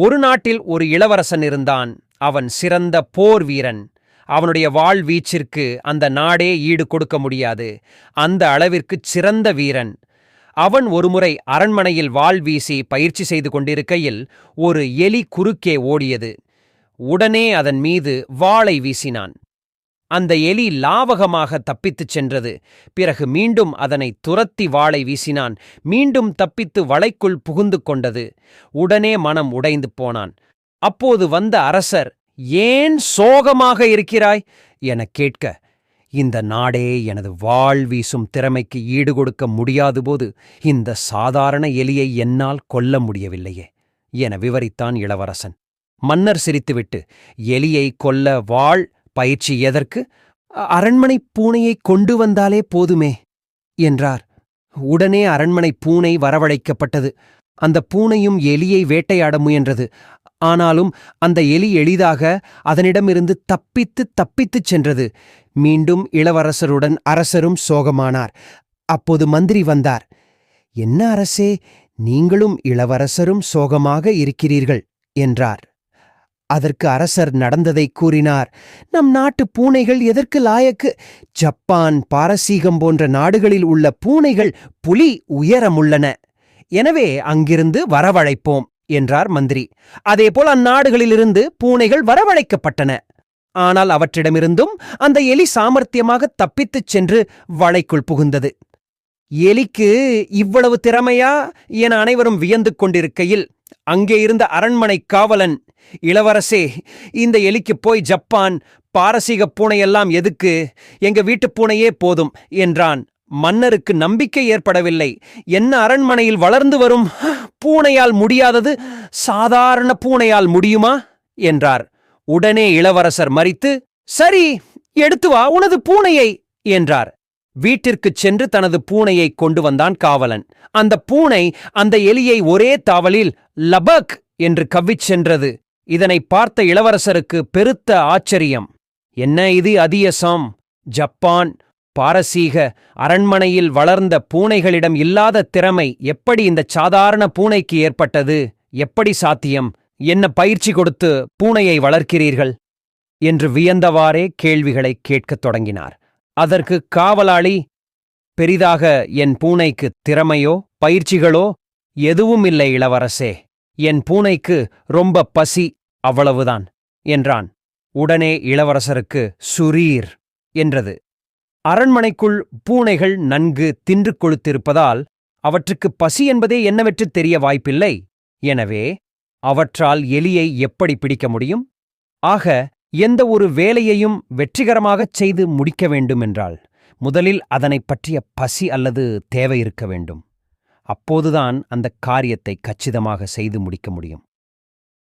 ஒரு நாட்டில் ஒரு இளவரசன் இருந்தான். அவன் சிறந்த போர் வீரன். அவனுடைய வாழ்வீச்சிற்கு அந்த நாடே ஈடு கொடுக்க முடியாது. அந்த அளவிற்குச் சிறந்த வீரன். அவன் ஒருமுறை அரண்மனையில் வாள் வீசி பயிற்சி செய்து கொண்டிருக்கையில் ஒரு எலி குறுக்கே ஓடியது. உடனே அதன் மீது வாளை வீசினான். அந்த எலி லாவகமாக தப்பித்துச் சென்றது. பிறகு மீண்டும் அதனை துரத்தி வாளை வீசினான். மீண்டும் தப்பித்து வளைக்குள் புகுந்து கொண்டது. உடனே மனம் உடைந்து போனான். அப்போது வந்த அரசர் ஏன் சோகமாக இருக்கிறாய்? எனக் கேட்க இந்த நாடே எனது வாள் வீசும் திறமைக்கு ஈடுகொடுக்க முடியாதுபோது இந்த சாதாரண எலியை என்னால் கொல்ல முடியவில்லையே என விவரித்தான் இளவரசன். மன்னர் சிரித்துவிட்டு எலியை கொல்ல வாள் பயிற்சி எதற்கு? அரண்மனைப் பூனையைக் கொண்டு வந்தாலே போதுமே என்றார். உடனே அரண்மனை பூனை வரவழைக்கப்பட்டது. அந்த பூனையும் எலியை வேட்டையாட முயன்றது. ஆனாலும் அந்த எலி எளிதாக அதனிடமிருந்து தப்பித்து தப்பித்துச் சென்றது. மீண்டும் இளவரசருடன் அரசரும் சோகமானார். அப்போது மந்திரி வந்தார். என்ன அரசே நீங்களும் இளவரசரும் சோகமாக இருக்கிறீர்கள் என்றார். அதற்கு அரசர் நடந்ததை கூறினார். நம் நாட்டு பூனைகள் எதற்கு லாயக்கு? ஜப்பான் பாரசீகம் போன்ற நாடுகளில் உள்ள பூனைகள் புலி உயரமுள்ளன. எனவே அங்கிருந்து வரவழைப்போம் என்றார் மந்திரி. அதேபோல் அந்நாடுகளிலிருந்து பூனைகள் வரவழைக்கப்பட்டன. ஆனால் அவற்றிடமிருந்தும் அந்த எலி சாமர்த்தியமாக தப்பித்துச் சென்று வளைக்குள் புகுந்தது. எலிக்கு இவ்வளவு திறமையா? என அனைவரும் வியந்து கொண்டிருக்கையில் அங்கே இருந்த அரண்மனை காவலன் இளவரசே இந்த எலிக்கு போய் ஜப்பான் பாரசீக பூனையெல்லாம் எதுக்கு? எங்க வீட்டுப் பூனையே போதும் என்றான். மன்னருக்கு நம்பிக்கை ஏற்படவில்லை. என்ன அரண்மனையில் வளர்ந்து வரும் பூனையால் முடியாதது சாதாரண பூனையால் முடியுமா? என்றார். உடனே இளவரசர் மறித்து சரி எடுத்து வா உனது பூனையை என்றார். வீட்டிற்குச் சென்று தனது பூனையை கொண்டு வந்தான் காவலன். அந்த பூனை அந்த எலியை ஒரே தாவலில் லபக் என்று கவ்விச் சென்றது. இதனை பார்த்த இளவரசருக்கு பெருத்த ஆச்சரியம். என்ன இது அதியசம்? ஜப்பான் பாரசீக அரண்மனையில் வளர்ந்த பூனைகளிடம் இல்லாத திறமை எப்படி இந்த சாதாரண பூனைக்கு ஏற்பட்டது? எப்படி சாத்தியம்? என்ன பயிற்சி கொடுத்து பூனையை வளர்க்கிறீர்கள்? என்று வியந்தவாறே கேள்விகளை கேட்கத் தொடங்கினார். அதற்கு காவலாளி பெரிதாக என் பூனைக்கு திறமையோ பயிற்சிகளோ எதுவும் இல்லை இளவரசே. என் பூனைக்கு ரொம்ப பசி அவ்வளவுதான் என்றான். உடனே இளவரசருக்கு சுரீர் என்றது. அரண்மனைக்குள் பூனைகள் நன்கு தின்று கொழுத்திருப்பதால் அவற்றுக்கு பசி என்பதே என்னவென்று தெரிய வாய்ப்பில்லை. எனவே அவற்றால் எலியை எப்படி பிடிக்க முடியும்? ஆக எந்த ஒரு வேலையையும் வெற்றிகரமாகச் செய்து முடிக்க வேண்டுமென்றால் முதலில் அதனைப் பற்றிய பசி அல்லது தேவை இருக்க வேண்டும். அப்போதுதான் அந்த காரியத்தை கச்சிதமாக செய்து முடிக்க முடியும்.